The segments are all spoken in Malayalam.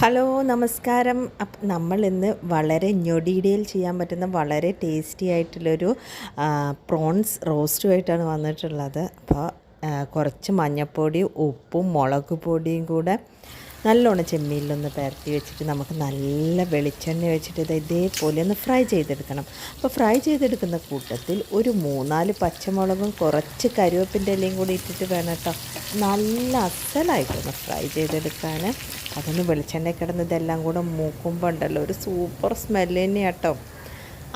ഹലോ നമസ്കാരം. നമ്മൾ ഇന്ന് വളരെ ഞൊടിയിടയിൽ ചെയ്യാൻ പറ്റുന്ന വളരെ ടേസ്റ്റി ആയിട്ടുള്ളൊരു പ്രോൺസ് റോസ്റ്റുമായിട്ടാണ് വന്നിട്ടുള്ളത്. അപ്പോൾ കുറച്ച് മഞ്ഞൾപ്പൊടി ഉപ്പും മുളക് പൊടിയും കൂടെ നല്ലോണം ചെമ്മീനിലൊന്ന് പരത്തി വെച്ചിട്ട് നമുക്ക് നല്ല വെളിച്ചെണ്ണ വെച്ചിട്ട് ഇത് ഇതേപോലെ ഒന്ന് ഫ്രൈ ചെയ്തെടുക്കണം. അപ്പോൾ ഫ്രൈ ചെയ്തെടുക്കുന്ന കൂട്ടത്തിൽ ഒരു മൂന്നാൽ പച്ചമുളകും കുറച്ച് കരുവേപ്പിന്റെ ഇലയും കൂടി ഇട്ടിട്ട് വേണം കേട്ടോ. നല്ല അസലായിട്ടൊന്ന് ഫ്രൈ ചെയ്തെടുക്കാൻ അതൊന്ന് വെളിച്ചെണ്ണ കിടന്ന് ഇതെല്ലാം കൂടെ മൂക്കുമ്പോൾ ഉണ്ടല്ലോ ഒരു സൂപ്പർ സ്മെല്ല് തന്നെയാണ് കേട്ടോ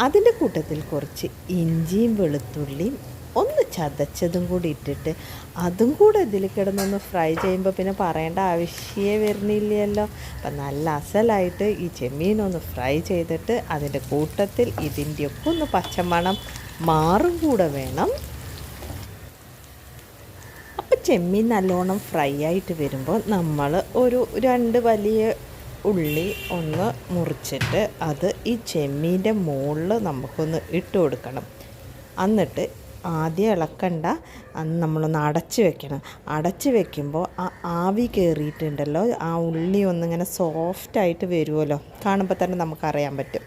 അതിന്റെ കൂട്ടത്തിൽ കുറച്ച് ഇഞ്ചിയും വെളുത്തുള്ളിയും ഒന്ന് ചതച്ചതും കൂടി ഇട്ടിട്ട് അതും കൂടെ ഇതിൽ കിടന്നൊന്ന് ഫ്രൈ ചെയ്യുമ്പോൾ പിന്നെ പറയേണ്ട ആവശ്യമേ വരുന്നില്ലല്ലോ. അപ്പം നല്ല അസലായിട്ട് ഈ ചെമ്മീനൊന്ന് ഫ്രൈ ചെയ്തിട്ട് അതിന്റെ കൂട്ടത്തിൽ ഇതിന്റെയൊക്കെ ഒന്ന് പച്ചമണം മാറും കൂടെ വേണം. ചെമ്മീൻ നല്ലോണം ഫ്രൈ ആയിട്ട് വരുമ്പോൾ നമ്മൾ ഒരു രണ്ട് വലിയ ഉള്ളി ഒന്ന് മുറിച്ചിട്ട് അത് ഈ ചെമ്മീന്റെ മുകളിൽ നമുക്കൊന്ന് ഇട്ട് കൊടുക്കണം. എന്നിട്ട് ആദ്യം ഇളക്കണ്ട അന്ന് നമ്മളൊന്ന് അടച്ച് വെക്കണം. അടച്ച് വെക്കുമ്പോൾ ആ ആവി കയറിയിട്ടുണ്ടല്ലോ ആ ഉള്ളി ഒന്നിങ്ങനെ സോഫ്റ്റായിട്ട് വരുമല്ലോ. കാണുമ്പോൾ തന്നെ നമുക്കറിയാൻ പറ്റും.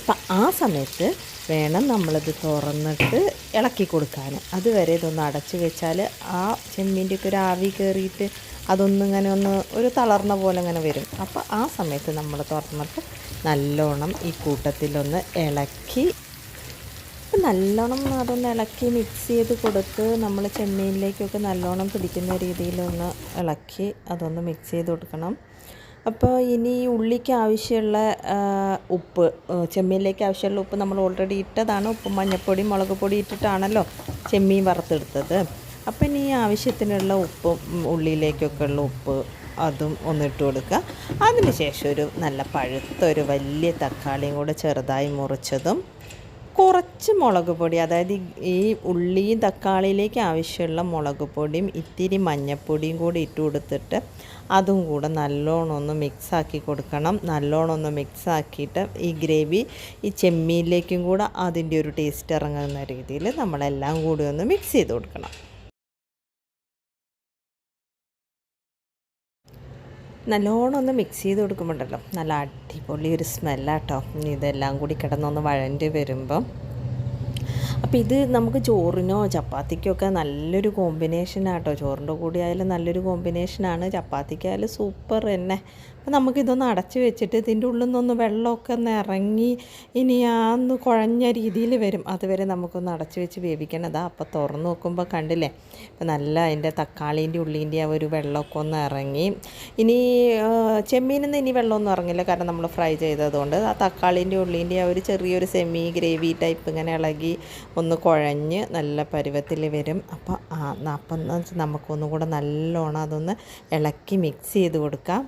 അപ്പം ആ സമയത്ത് വേണം നമ്മളിത് തുറന്നിട്ട് ഇളക്കി കൊടുക്കാൻ. അതുവരെ ഇതൊന്ന് അടച്ചു വെച്ചാൽ ആ ചെമ്മീന്റെ ഒക്കെ ഒരു ആവി കയറിയിട്ട് അതൊന്നിങ്ങനെ ഒന്ന് ഒരു തളർന്ന പോലെ ഇങ്ങനെ വരും. അപ്പോൾ ആ സമയത്ത് നമ്മൾ തുറന്നിട്ട് നല്ലോണം ഈ കൂട്ടത്തിലൊന്ന് ഇളക്കി നല്ലോണം അതൊന്ന് ഇളക്കി മിക്സ് ചെയ്ത് കൊടുത്ത് നമ്മൾ ചെമ്മീനിലേക്കൊക്കെ നല്ലോണം പിടിക്കുന്ന രീതിയിലൊന്ന് ഇളക്കി അതൊന്ന് മിക്സ് ചെയ്ത് കൊടുക്കണം. അപ്പോൾ ഇനി ഉള്ളിക്ക് ആവശ്യമുള്ള ഉപ്പ് ചെമ്മീനിലേക്ക് ആവശ്യമുള്ള ഉപ്പ് നമ്മൾ ഓൾറെഡി ഇട്ടതാണ്. ഉപ്പ് മഞ്ഞൾപ്പൊടി മുളക് പൊടി ഇട്ടിട്ടാണല്ലോ ചെമ്മീൻ വറുത്തെടുത്തത്. അപ്പം ഇനി ഈ ആവശ്യത്തിനുള്ള ഉപ്പും ഉള്ളിയിലേക്കൊക്കെ ഉള്ള ഉപ്പ് അതും ഒന്ന് ഇട്ട് കൊടുക്കുക. അതിനുശേഷം ഒരു നല്ല പഴുത്ത ഒരു വലിയ തക്കാളിയും കൂടെ ചെറുതായി മുറിച്ചതും കുറച്ച് മുളക് പൊടി അതായത് ഈ- ഉള്ളിയും തക്കാളിയിലേക്ക് ആവശ്യമുള്ള മുളക് പൊടിയും ഇത്തിരി മഞ്ഞൾപ്പൊടിയും കൂടി ഇട്ട് കൊടുത്തിട്ട് അതും കൂടെ നല്ലോണം ഒന്ന് മിക്സാക്കി കൊടുക്കണം. നല്ലോണം ഒന്ന് മിക്സാക്കിയിട്ട് ഈ ഗ്രേവി ഈ ചെമ്മീനിലേക്കും കൂടെ അതിന്റെ ഒരു ടേസ്റ്റ് ഇറങ്ങുന്ന രീതിയിൽ നമ്മളെല്ലാം കൂടി ഒന്ന് മിക്സ് ചെയ്ത് കൊടുക്കണം. നല്ലോണം ഒന്ന് മിക്സ് ചെയ്ത് കൊടുക്കുമ്പോണ്ടല്ലോ. നല്ല അടിപൊളി ഒരു സ്മെല്ലാട്ടോ ഇതെല്ലാം കൂടി കിടന്നൊന്ന് വഴണ്ടി വരുമ്പം. അപ്പോൾ ഇത് നമുക്ക് ചോറിനോ ചപ്പാത്തിക്കോ ഒക്കെ നല്ലൊരു കോമ്പിനേഷനാട്ടോ ചോറിന്റെ കൂടെ ആയാലും നല്ലൊരു കോമ്പിനേഷനാണ് ചപ്പാത്തിക്കായാലും സൂപ്പർ തന്നെ. അപ്പോൾ നമുക്കിതൊന്ന് അടച്ച് വെച്ചിട്ട് ഇതിന്റെ ഉള്ളിൽ നിന്നൊന്ന് വെള്ളമൊക്കെ ഒന്ന് ഇറങ്ങി ഇനി ആ ഒന്ന് കുഴഞ്ഞ രീതിയിൽ വരും. അതുവരെ നമുക്കൊന്ന് അടച്ച് വെച്ച് വേവിക്കണതാ അപ്പോൾ തുറന്ന് നോക്കുമ്പോൾ കണ്ടില്ലേ? അപ്പം നല്ല അതിന്റെ തക്കാളീന്റെ ഉള്ളീന്റെ ആ ഒരു വെള്ളമൊക്കെ ഒന്ന് ഇറങ്ങി. ഇനി ചെമ്മീനിൽ നിന്ന് ഇനി വെള്ളമൊന്നും ഇറങ്ങില്ല. കാരണം നമ്മൾ ഫ്രൈ ചെയ്തതുകൊണ്ട് ആ തക്കാളീന്റെ ഉള്ളീന്റെ ആ ഒരു ചെറിയൊരു സെമി ഗ്രേവി ടൈപ്പ് ഇങ്ങനെ ഇളകി ഒന്ന് കുഴഞ്ഞ് നല്ല പരുവത്തിൽ വരും. അപ്പോൾ അപ്പം എന്ന് വെച്ചാൽ നമുക്കൊന്നും കൂടെ നല്ലോണം അതൊന്ന് ഇളക്കി മിക്സ് ചെയ്ത് കൊടുക്കാം.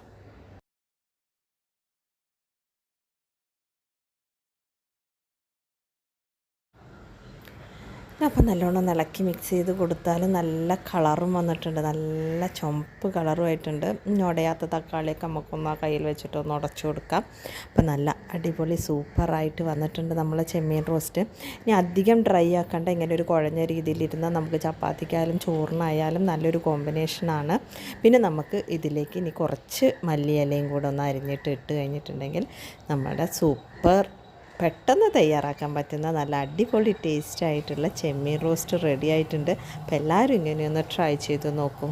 അപ്പം നല്ലോണം ഇളക്കി മിക്സ് ചെയ്ത് കൊടുത്താൽ നല്ല കളറും വന്നിട്ടുണ്ട്. നല്ല ചുമപ്പ് കളറും ആയിട്ടുണ്ട്. ഉടയാത്ത തക്കാളിയൊക്കെ നമുക്കൊന്ന് ആ കയ്യിൽ വെച്ചിട്ട് ഒന്ന് ഉടച്ചു കൊടുക്കാം. അപ്പം നല്ല അടിപൊളി സൂപ്പറായിട്ട് വന്നിട്ടുണ്ട് നമ്മളെ ചെമ്മീൻ റോസ്റ്റ് ഇനി അധികം ഡ്രൈ ആക്കണ്ട. ഇങ്ങനെ ഒരു കുഴഞ്ഞ രീതിയിലിരുന്നാൽ നമുക്ക് ചപ്പാത്തിക്കായാലും ചോറിനായാലും നല്ലൊരു കോമ്പിനേഷനാണ് പിന്നെ നമുക്ക് ഇതിലേക്ക് ഇനി കുറച്ച് മല്ലിയിലയും കൂടെ ഒന്ന് അരിഞ്ഞിട്ട് ഇട്ട് കഴിഞ്ഞിട്ടുണ്ടെങ്കിൽ നമ്മുടെ സൂപ്പർ പെട്ടെന്ന് തയ്യാറാക്കാൻ പറ്റുന്ന നല്ല അടിപൊളി ടേസ്റ്റ് ആയിട്ടുള്ള ചെമ്മീൻ റോസ്റ്റ് റെഡി ആയിട്ടുണ്ട്. അപ്പോൾ എല്ലാവരും ഇങ്ങനെയൊന്ന് ട്രൈ ചെയ്ത് നോക്കൂ.